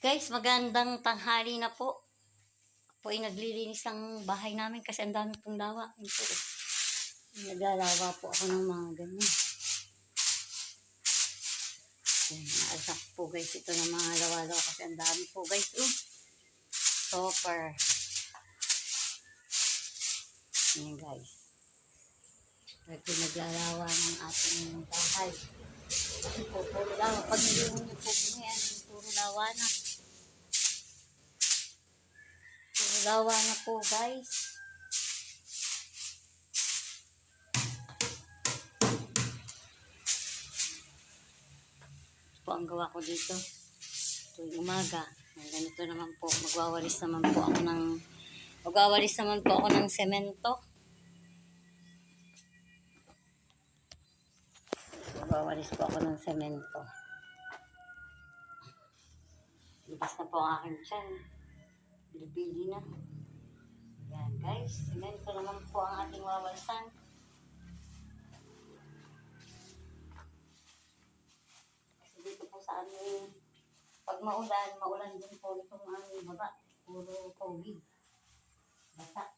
Guys, magandang tanghali na po. Po ay naglilinis ng bahay namin kasi ang dami pong lawa. Ito. Naglalawa po ako ng mga ganyan. Yan, naasak po guys ito ng mga lawa-lawa kasi ang dami po guys. Uh, super. Yan guys. Ito naglalawa ng ating bahay. Kasi po, puro lawa. Pag hindi mo niyo po ganyan, puro lawa na. Lawa na po, guys. Ito po ang gawa ko dito. Tuwing umaga. Ganito naman po. Magwawalis naman po ako ng magwawalis naman po ako ng semento. Magwawalis po ako ng semento. Ligas na po ang aking tiyan. Bilibili na. Yan guys, semento naman po ang ating wawalisan. Kasi dito po sa amin, pag maulan, maulan din po itong aming baba. Puro COVID. Basa.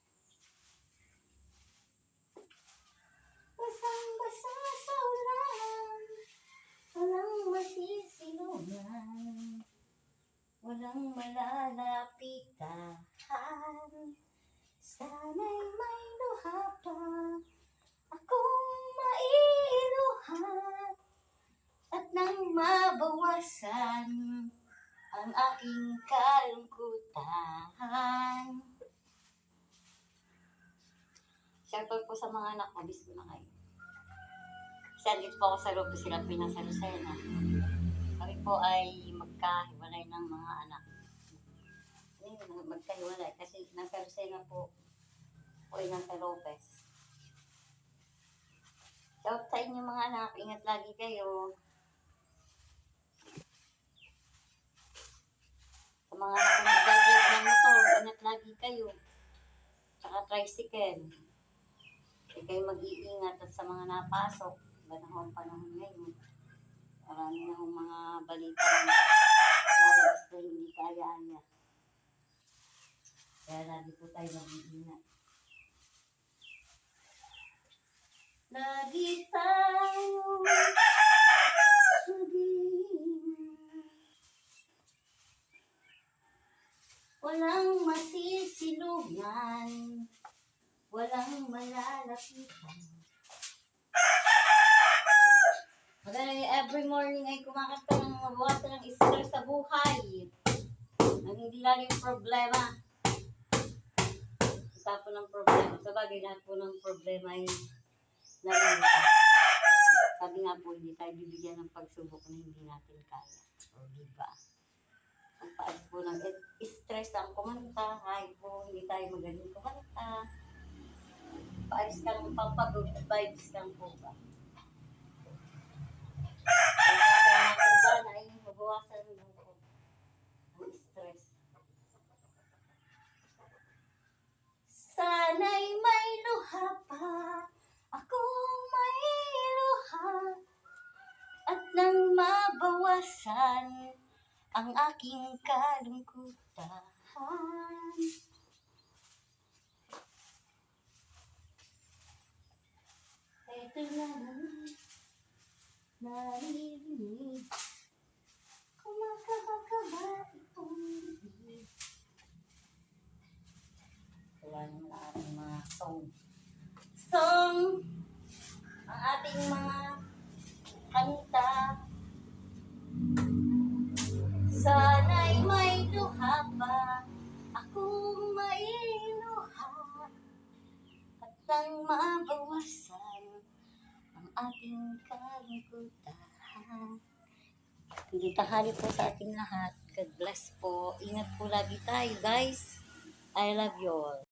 Basang-basa sa ulan, walang masisilungan, walang malalapitan. Sana'y may luha pa, akong mailuhat, at nang mabawasan ang aking kalungkutan. Shoutout po sa mga anak ko, ko na kayo. Kasi andito po ako sa loob sila pinasa Lucena. Kami po ay magkahiwalay ng mga anak. Mag- magkahiwalay kasi nasa Lucena po o nasa Lopez. Shout sa inyo mga anak, ingat lagi kayo. Sa mga anak na nagdadrive ng motor, ingat lagi kayo. Tsaka tricycle. Hindi kayo mag-iingat at sa mga napasok. Iba na ho ang panahon ngayon. Marami na hong mga balita na lalabas na hindi kaya-aya. Kaya lagi po tayo mag-iingat. Lagi tayo. Walang masisilungan, walang malalapitan. Maganda yung every morning ay kumakanta ng mga bawasan ng stress sa buhay. Nang hindi lalo yung problema. Isa po ng problema. Sa bagay, lahat po ng problema ay lalita. Sabi nga po, hindi tayo bibigyan ng pagsubok na hindi natin kaya. O, di ba? Ang paas po ng stress ang kumanta, kahit po hindi tayo magaling kumanta. Paalis ka ng pampagood vibes lang po ba? Kaya natin dyan ay mabawasan ng lungkot. Ang stress. Sana'y may luha pa, akong may luha, at nang mabawasan ang aking kalungkutan. Ito na naririnig Kumakabakaba itong bibig. Wala ang ating mga song. Song Ang ating mga kanta Nang mabawasan Ang ating kalungkutan. Hindi po sa ating lahat. God bless po. Ingat po lagi tayo guys. I love you all